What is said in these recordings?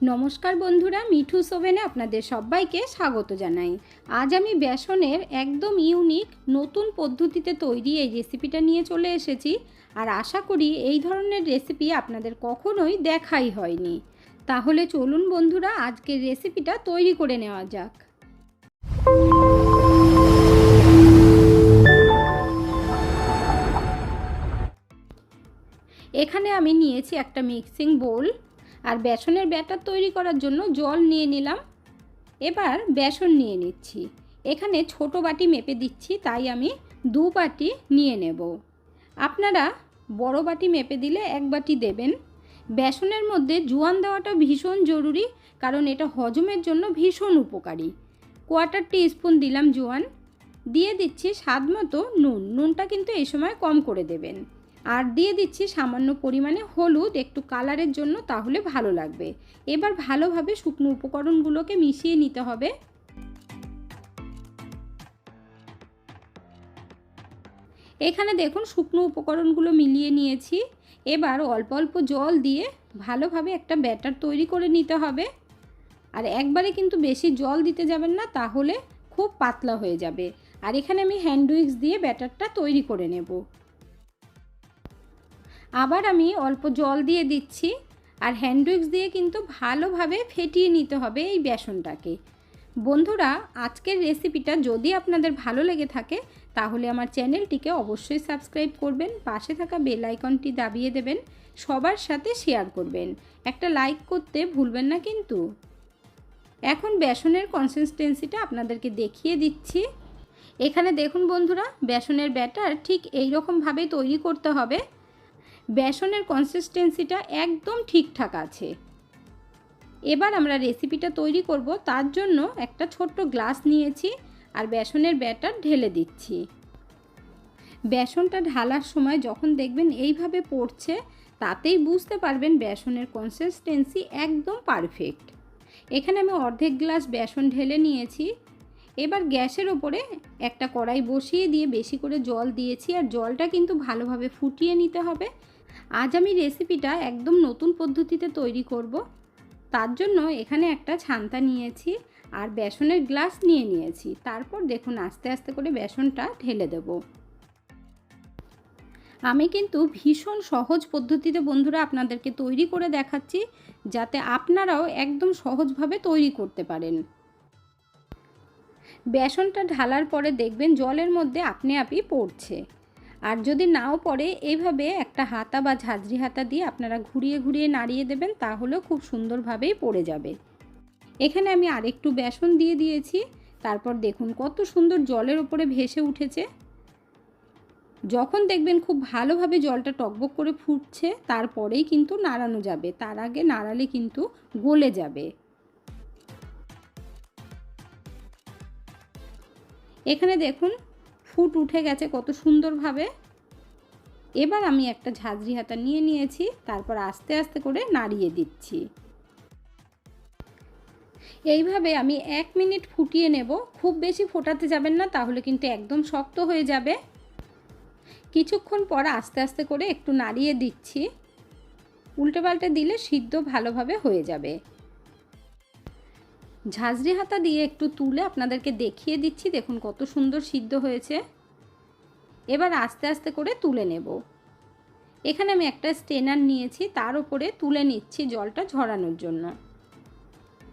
নমস্কার বন্ধুরা, মিঠু সোভেনে আপনাদের সবাইকে স্বাগত জানাই। আজ আমি বেসনের একদম ইউনিক নতুন পদ্ধতিতে তৈরি এই রেসিপিটা নিয়ে চলে এসেছি আর আশা করি এই ধরনের রেসিপি আপনাদের কখনোই দেখাই হয়নি। তাহলে চলুন বন্ধুরা, আজকের রেসিপিটা তৈরি করে নেওয়া যাক। এখানে আমি নিয়েছি একটা মিক্সিং বোল। আর বেসনের ব্যাটার তৈরি করার জন্য জল নিয়ে নিলাম। এবার বেসন নিয়ে নিচ্ছি। এখানে ছোট বাটি মেপে দিচ্ছি, তাই আমি দু বাটি নিয়ে নেব। আপনারা বড় বাটি মেপে দিলে এক বাটি দেবেন। বেসনের মধ্যে জোয়ান দেওয়াটা ভীষণ জরুরি, কারণ এটা হজমের জন্য ভীষণ উপকারী। কোয়ার্টার টি স্পুন দিলাম জোয়ান। দিয়ে দিচ্ছি স্বাদ মতো নুন। নুনটা কিন্তু এই সময় কম করে দেবেন। আর দিয়ে দিচ্ছি সামান্য পরিমাণে হলুদ, একটু কালারের জন্য তাহলে ভালো লাগবে। এবার ভালোভাবে শুকনো উপকরণগুলোকে মিশিয়ে নিতে হবে। এখানে দেখুন শুকনো উপকরণগুলো মিলিয়ে নিয়েছি। এবার অল্প অল্প জল দিয়ে ভালোভাবে একটা ব্যাটার তৈরি করে নিতে হবে। আর একবারে কিন্তু বেশি জল দিতে যাবেন না, তাহলে খুব পাতলা হয়ে যাবে। আর এখানে আমি হ্যান্ড উইক্স দিয়ে ব্যাটারটা তৈরি করে নেব। আবার আমি অল্প জল দিয়ে দিচ্ছি আর হ্যান্ড উইক্স দিয়ে কিন্তু ভালোভাবে ফেটিয়ে নিতে হবে এই বেসনটাকে। বন্ধুরা, আজকের রেসিপিটা যদি আপনাদের ভালো লেগে থাকে, তাহলে আমার চ্যানেলটিকে অবশ্যই সাবস্ক্রাইব করবেন, পাশে থাকা বেল আইকনটি দাবিয়ে দেবেন, সবার সাথে শেয়ার করবেন। একটা লাইক করতে ভুলবেন না কিন্তু। এখন বেসনের কনসিস্টেন্সিটা আপনাদেরকে দেখিয়ে দিচ্ছি। এখানে দেখুন বন্ধুরা, বেসনের ব্যাটার ঠিক এই রকমভাবে তৈরি করতে হবে। বেসনের কনসিস্টেন্সিটা একদম ঠিকঠাক আছে। এবার আমরা রেসিপিটা তৈরি করব, তার জন্য একটা ছোট্ট গ্লাস নিয়েছি আর বেসনের ব্যাটার ঢেলে দিচ্ছি। বেসনটা ঢালার সময় যখন দেখবেন এইভাবে পড়ছে, তাতেই বুঝতে পারবেন বেসনের কনসিস্টেন্সি একদম পারফেক্ট এখানে আমি অর্ধেক গ্লাস বেসন ঢেলে নিয়েছি। এবার গ্যাসের ওপরে একটা কড়াই বসিয়ে দিয়ে বেশি করে জল দিয়েছি আর জলটা কিন্তু ভালোভাবে ফুটিয়ে নিতে হবে। আজ আমি রেসিপিটা একদম নতুন পদ্ধতিতে তৈরি করব। তার জন্য এখানে একটা ছান্তা নিয়েছি আর বেসনের গ্লাস নিয়ে নিয়েছি। তারপর দেখুন আস্তে আস্তে করে বেসনটা ঢেলে দেব। আমি কিন্তু ভীষণ সহজ পদ্ধতিতে বন্ধুরা আপনাদেরকে তৈরি করে দেখাচ্ছি, যাতে আপনারাও একদম সহজভাবে তৈরি করতে পারেন। বেসনটা ঢালার পরে দেখবেন জলের মধ্যে আপনি আপনি পড়ছে। আর যদি নাও পড়ে এইভাবে একটা হাতা বা ঝাঁঝরি হাতা দিয়ে আপনারা ঘুরিয়ে ঘুরিয়ে নাড়িয়ে দেবেন, তাহলেও খুব সুন্দরভাবেই পড়ে যাবে। এখানে আমি আরেকটু বেসন দিয়ে দিয়েছি। তারপর দেখুন কত সুন্দর জলের ওপরে ভেসে উঠেছে। যখন দেখবেন খুব ভালোভাবে জলটা টকবক করে ফুটছে, তারপরেই কিন্তু নাড়ানো যাবে। তার আগে নাড়ালে কিন্তু গলে যাবে। এখানে দেখুন ফুট উঠে গেছে কত সুন্দরভাবে। এবার আমি একটা ঝাঁঝরি হাতা নিয়ে নিয়েছি, তারপর আস্তে আস্তে করে নাড়িয়ে দিচ্ছি। এইভাবে আমি এক মিনিট ফুটিয়ে নেব, খুব বেশি ফোটাতে যাবেন না, তাহলে কিন্তু একদম শক্ত হয়ে যাবে। কিছুক্ষণ পর আস্তে আস্তে করে একটু নাড়িয়ে দিচ্ছি। উল্টে পাল্টে দিলে সিদ্ধ ভালোভাবে হয়ে যাবে। ঝাঁঝরি হাতা দিয়ে একটু তুলে আপনাদেরকে দেখিয়ে দিচ্ছি। দেখুন কত সুন্দর সিদ্ধ হয়েছে। এবার আস্তে আস্তে করে তুলে নেব। এখানে আমি একটা স্টেনার নিয়েছি, তার উপরে তুলে নিচ্ছি জলটা ঝরানোর জন্য।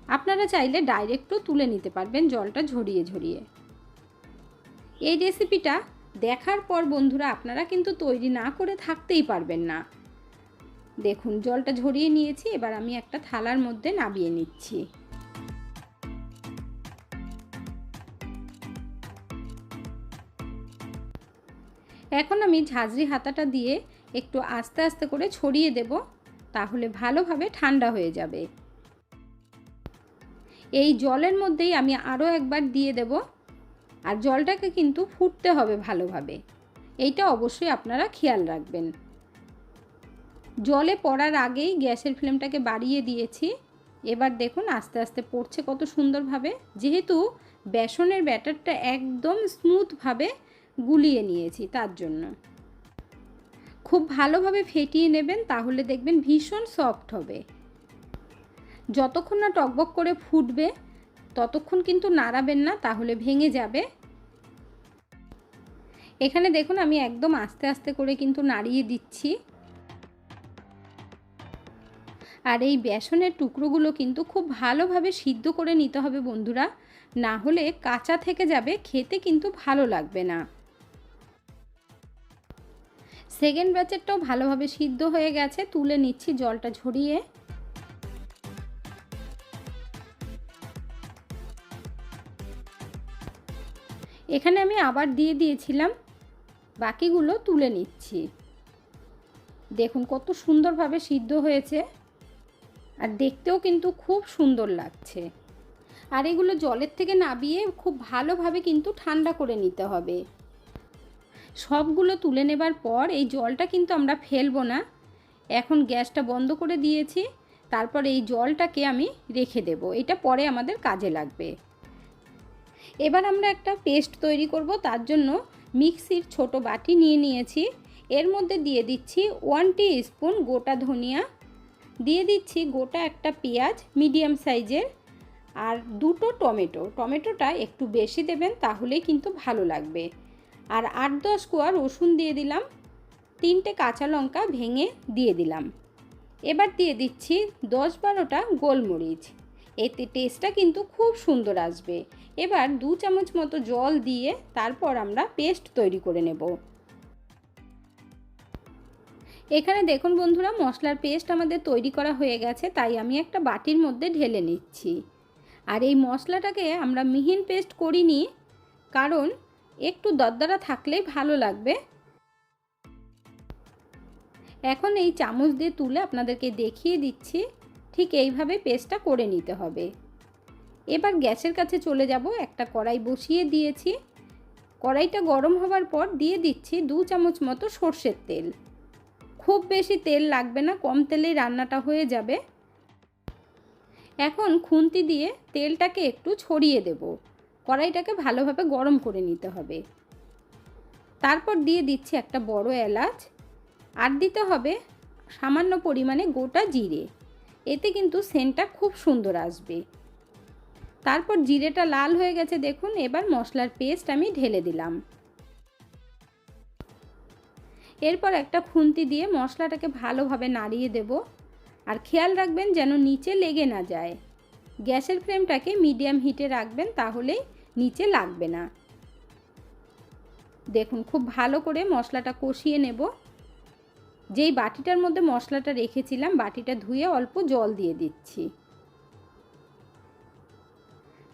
আপনারা চাইলে ডাইরেক্টও তুলে নিতে পারবেন জলটা ঝরিয়ে ঝরিয়ে। এই রেসিপিটা দেখার পর বন্ধুরা, আপনারা কিন্তু তৈরি না করে থাকতেই পারবেন না। দেখুন, জলটা ঝরিয়ে নিয়েছি, এবার আমি একটা থালার মধ্যে নাবিয়ে নিচ্ছি। এখন আমি ঝাঁঝরি হাতাটা দিয়ে একটু আস্তে আস্তে করে ছড়িয়ে দেব, তাহলে ভালোভাবে ঠান্ডা হয়ে যাবে। এই জলের মধ্যেই আমি আরও একবার দিয়ে দেব, আর জলটাকে কিন্তু ফুটতে হবে ভালোভাবে। এইটা অবশ্যই আপনারা খেয়াল রাখবেন। জলে পড়ার আগেই গ্যাসের ফ্লেমটাকে বাড়িয়ে দিয়েছি। এবার দেখুন আস্তে আস্তে পড়ছে কত সুন্দরভাবে। যেহেতু বেসনের ব্যাটারটা একদম স্মুথভাবে গুলিয়ে নিয়েছি তার জন্য। খুব ভালোভাবে ফেটিয়ে নেবেন, তাহলে দেখবেন ভীষণ সফট হবে। যতক্ষণ না টকবক করে ফুটবে, ততক্ষণ কিন্তু নাড়াবেন না, তাহলে ভেঙে যাবে। এখানে দেখুন, আমি একদম আস্তে আস্তে করে কিন্তু নাড়িয়ে দিচ্ছি। আর এই বেসনের টুকরোগুলো কিন্তু খুব ভালোভাবে সিদ্ধ করে নিতে হবে বন্ধুরা। না হলে কাঁচা থেকে যাবে, খেতে কিন্তু ভালো লাগবে না। সেকেন্ড ব্যাচেরটাও ভালোভাবে সিদ্ধ হয়ে গেছে। তুলে নিচ্ছি জলটা ঝরিয়ে। এখানে আমি আবার দিয়ে দিয়েছিলাম। বাকিগুলো তুলে নিচ্ছি। দেখুন কত সুন্দরভাবে সিদ্ধ হয়েছে। আর দেখতেও কিন্তু খুব সুন্দর লাগছে। আর এগুলো জলের থেকে নাবিয়ে খুব ভালোভাবে কিন্তু ঠান্ডা করে নিতে হবে। সবগুলো তুলে নেবার পর এই জলটা কিন্তু আমরা ফেলব না। এখন গ্যাসটা বন্ধ করে দিয়েছি, তারপর এই জলটাকে আমি রেখে দেব। এটা পরে আমাদের কাজে লাগবে। এবার আমরা একটা পেস্ট তৈরি করব, তার জন্য মিক্সির ছোট বাটি নিয়ে নিয়েছি। এর মধ্যে দিয়ে দিচ্ছি ওয়ান টি স্পুন গোটা ধনিয়া, দিয়ে দিচ্ছি গোটা একটা পেঁয়াজ মিডিয়াম সাইজের আর দুটো টমেটো। টমেটোটা একটু বেশি দেবেন, তাহলেই কিন্তু ভালো লাগবে। আর আট দশ কোয়া রসুন দিয়ে দিলাম। তিনটে কাঁচা লঙ্কা ভেঙে দিয়ে দিলাম। এবার দিয়ে দিচ্ছি দশ বারোটা গোলমরিচ। এতে টেস্টটা কিন্তু খুব সুন্দর আসবে। এবার দু চামচ মতো জল দিয়ে তারপর আমরা পেস্ট তৈরি করে নেব। এখানে দেখুন বন্ধুরা, মশলার পেস্ট আমাদের তৈরি করা হয়ে গেছে, তাই আমি একটা বাটির মধ্যে ঢেলে নিচ্ছি। আর এই মশলাটাকে আমরা মিহিন পেস্ট করিনি, কারণ একটু দরদরা থাকলেই ভালো লাগবে। এখন এই চামচ দিয়ে তুলে আপনাদেরকে দেখিয়ে দিচ্ছি, ঠিক এইভাবে পেস্টটা করে নিতে হবে। এবার গ্যাসের কাছে চলে যাব, একটা কড়াই বসিয়ে দিয়েছি। কড়াইটা গরম হওয়ার পর দিয়ে দিচ্ছি দু চামচ মতো সর্ষের তেল। খুব বেশি তেল লাগবে না, কম তেলেই রান্নাটা হয়ে যাবে। এখন খুন্তি দিয়ে তেলটাকে একটু ছড়িয়ে দেব। কড়াইটাকে ভালোভাবে গরম করে নিতে হবে। তারপর দিয়ে দিচ্ছি একটা বড় এলাচ। আর দিতে হবে সামান্য পরিমাণে গোটা জিরে। এতে কিন্তু সেন্টটা খুব সুন্দর আসবে। তারপর জিরেটা লাল হয়ে গেছে দেখুন, এবার মশলার পেস্ট আমি ঢেলে দিলাম। এরপর একটা খুন্তি দিয়ে মশলাটাকে ভালোভাবে নাড়িয়ে দেব। আর খেয়াল রাখবেন যেন নিচে লেগে না যায়। গ্যাসের ফ্লেমটাকে মিডিয়াম হিটে রাখবেন, তাহলেই নিচে লাগবে না। দেখুন, খুব ভালো করে মশলাটা কষিয়ে নেব। যেই বাটিটার মধ্যে মশলাটা রেখেছিলাম, বাটিটা ধুয়ে অল্প জল দিয়ে দিচ্ছি।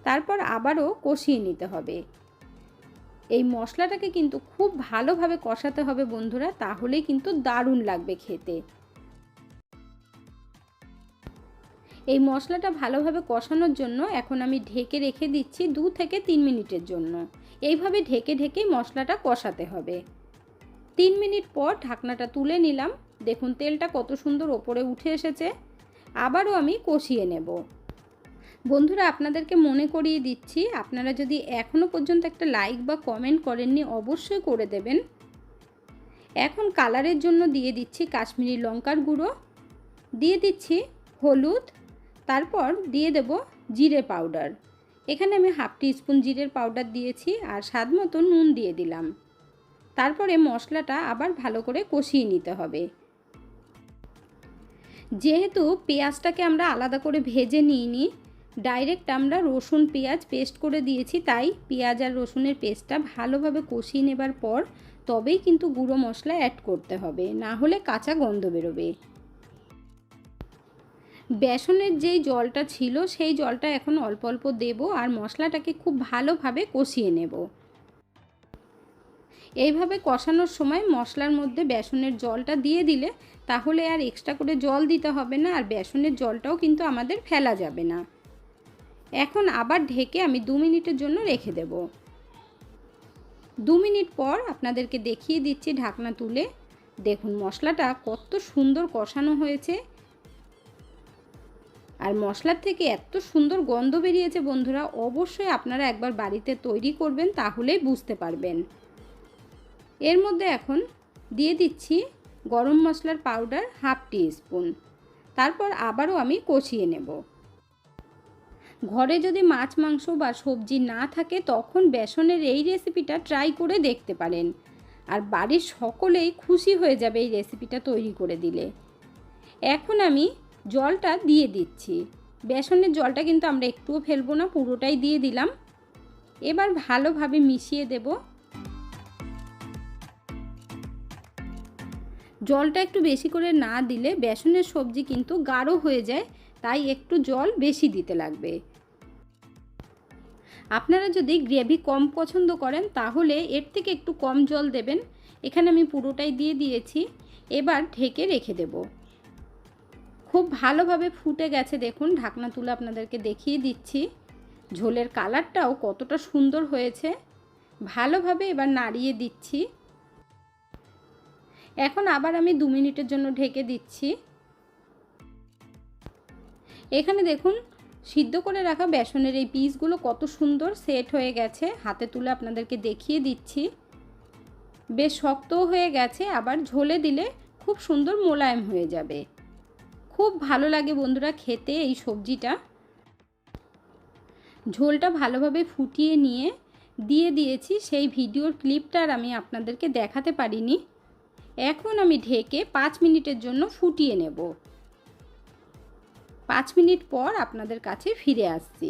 তারপর আবারও কষিয়ে নিতে হবে। এই মশলাটাকে কিন্তু খুব ভালোভাবে কষাতে হবে বন্ধুরা, তাহলেই কিন্তু দারুণ লাগবে খেতে। এই মশলাটা ভালোভাবে কষানোর জন্য এখন আমি ঢেকে রেখে দিচ্ছি দু থেকে তিন মিনিটের জন্য। এইভাবে ঢেকে ঢেকেই মশলাটা কষাতে হবে। তিন মিনিট পর ঢাকনাটা তুলে নিলাম। দেখুন, তেলটা কত সুন্দর ওপরে উঠে এসেছে। আবারও আমি কষিয়ে নেব। বন্ধুরা, আপনাদেরকে মনে করিয়ে দিচ্ছি, আপনারা যদি এখনও পর্যন্ত একটা লাইক বা কমেন্ট করেননি, অবশ্যই করে দেবেন। এখন কালারের জন্য দিয়ে দিচ্ছি কাশ্মীরি লঙ্কার গুঁড়ো। দিয়ে দিচ্ছি হলুদ তারপর দিয়ে দেব জিরে পাউডার। এখানে আমি হাফ টি স্পুন জিরের পাউডার দিয়েছি আর স্বাদ মতো নুন দিয়ে দিলাম। তারপরে মশলাটা আবার ভালো করে কষিয়ে নিতে হবে। যেহেতু পেঁয়াজটাকে আমরা আলাদা করে ভেজে নিইনি, ডাইরেক্ট আমরা রসুন পেঁয়াজ পেস্ট করে দিয়েছি, তাই পেঁয়াজ আর রসুনের পেস্টটা ভালোভাবে কষিয়ে নেবার পর তবেই কিন্তু গুঁড়ো মশলা অ্যাড করতে হবে, না হলে কাঁচা গন্ধ বেরোবে। বেসনের যেই জলটা ছিল, সেই জলটা এখন অল্প অল্প দেব আর মশলাটাকে খুব ভালোভাবে কষিয়ে নেব। এইভাবে কষানোর সময় মশলার মধ্যে বেসনের জলটা দিয়ে দিলে তাহলে আর এক্সট্রা করে জল দিতে হবে না, আর বেসনের জলটাও কিন্তু আমাদের ফেলা যাবে না। এখন আবার ঢেকে আমি দু মিনিটের জন্য রেখে দেব। দু মিনিট পর আপনাদেরকে দেখিয়ে দিচ্ছি ঢাকনা তুলে। দেখুন, মশলাটা কত সুন্দর কষানো হয়েছে। আর মশলার থেকে এত সুন্দর গন্ধ বেরিয়েছে বন্ধুরা, অবশ্যই আপনারা একবার বাড়িতে তৈরি করবেন তাহলেই বুঝতে পারবেন। এর মধ্যে এখন দিয়ে দিচ্ছি গরম মশলার পাউডার হাফ টি স্পুন তারপর আবারও আমি কষিয়ে নেব। ঘরে যদি মাছ, মাংস বা সবজি না থাকে, তখন বেসনের এই রেসিপিটা ট্রাই করে দেখতে পারেন। আর বাড়ির সকলেই খুশি হয়ে যাবে এই রেসিপিটা তৈরি করে দিলে। এখন আমি জলটা দিয়ে দিচ্ছি। বেসনের জলটা কিন্তু আমরা একটুও ফেলব না, পুরোটাই দিয়ে দিলাম। এবার ভালোভাবে মিশিয়ে দেব। জলটা একটু বেশি করে না দিলে বেসনের সবজি কিন্তু গাঢ় হয়ে যায়, তাই একটু জল বেশি দিতে লাগবে। আপনারা যদি গ্রেভি কম পছন্দ করেন, তাহলে এর থেকে একটু কম জল দেবেন। এখানে আমি পুরোটাই দিয়ে দিয়েছি। এবার ঢেকে রেখে দেব। খুব ভালোভাবে ফুটে গেছে, দেখুন। ঢাকনা তুলে আপনাদেরকে দেখিয়ে দিচ্ছি। ঝোলের কালারটাও কতটা সুন্দর হয়েছে। ভালোভাবে এবার নাড়িয়ে দিচ্ছি। এখন আবার আমি দু মিনিটের জন্য ঢেকে দিচ্ছি। এখানে দেখুন, সিদ্ধ করে রাখা বেসনের এই পিসগুলো কত সুন্দর সেট হয়ে গেছে। হাতে তুলে আপনাদেরকে দেখিয়ে দিচ্ছি। বেশ শক্তও হয়ে গেছে, আবার ঝোলে দিলে খুব সুন্দর মোলায়েম হয়ে যাবে। খুব ভালো লাগে বন্ধুরা খেতে এই সবজিটা। ঝোলটা ভালোভাবে ফুটিয়ে নিয়ে দিয়ে দিয়েছি, সেই ভিডিওর ক্লিপটা আর আমি আপনাদেরকে দেখাতে পারিনি। এখন আমি ঢেকে পাঁচ মিনিটের জন্য ফুটিয়ে নেব। পাঁচ মিনিট পর আপনাদের কাছে ফিরে আসছি।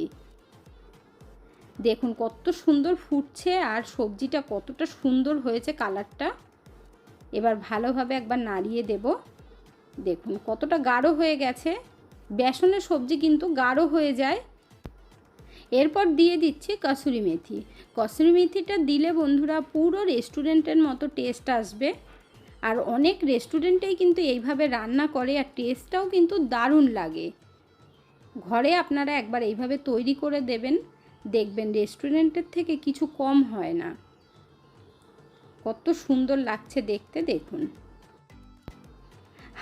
দেখুন কত সুন্দর ফুটছে আর সবজিটা কতটা সুন্দর হয়েছে কালারটা। এবার ভালোভাবে একবার নাড়িয়ে দেব। দেখুন, কতটা গাঢ় হয়ে গেছে। বেসনের সবজি কিন্তু গাঢ় হয়ে যায়। এরপর দিয়ে দিচ্ছি কসুরি মেথি। কসুরি মেথিটা দিলে বন্ধুরা পুরো রেস্টুরেন্টের মতো টেস্ট আসবে। আর অনেক রেস্টুরেন্টেই কিন্তু এইভাবে রান্না করে আর টেস্টটাও কিন্তু দারুণ লাগে। ঘরে আপনারা একবার এইভাবে তৈরি করে দেবেন। দেখবেন রেস্টুরেন্টের থেকে কিছু কম হয় না। কত সুন্দর লাগছে দেখতে, দেখুন।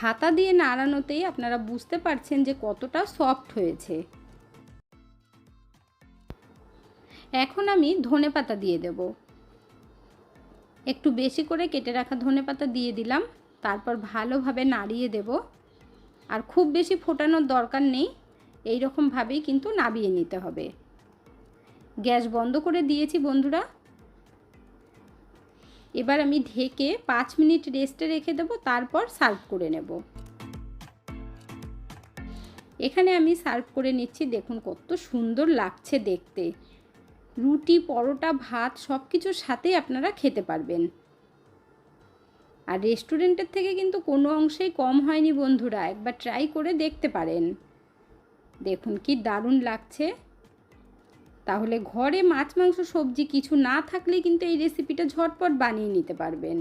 হাতা দিয়ে নাড়ানোতেই আপনারা বুঝতে পারছেন যে কতটা সফট হয়েছে। এখন আমি ধনে পাতা দিয়ে দেব। একটু বেশি করে কেটে রাখা ধনে পাতা দিয়ে দিলাম, তারপর ভালোভাবে নাড়িয়ে দেব। আর খুব বেশি ফোটানোর দরকার নেই এই রকমভাবেই কিন্তু নাবিয়ে নিতে হবে। গ্যাস বন্ধ করে দিয়েছি বন্ধুরা এবার আমি ঢেকে পাঁচ মিনিট রেস্টে রেখে দেবো, তারপর সার্ভ করে নেব। এখানে আমি সার্ভ করে নিচ্ছি, দেখুন কত সুন্দর লাগছে দেখতে। রুটি, পরোটা, ভাত সব কিছুর সাথেই আপনারা খেতে পারবেন। আর রেস্টুরেন্টের থেকে কিন্তু কোনো অংশেই কম হয়নি বন্ধুরা, একবার ট্রাই করে দেখতে পারেন। দেখুন কি দারুণ লাগছে। তাহলে ঘরে মাছ, মাংস, সবজি কিছু না থাকলে কিন্তু এই রেসিপিটা ঝটপট বানিয়ে নিতে পারবেন।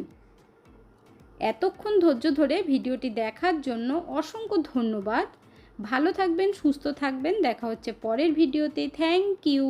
এতক্ষণ ধৈর্য ধরে ভিডিওটি দেখার জন্য অসংখ্য ধন্যবাদ। ভালো থাকবেন, সুস্থ থাকবেন। দেখা হচ্ছে পরের ভিডিওতে। Thank you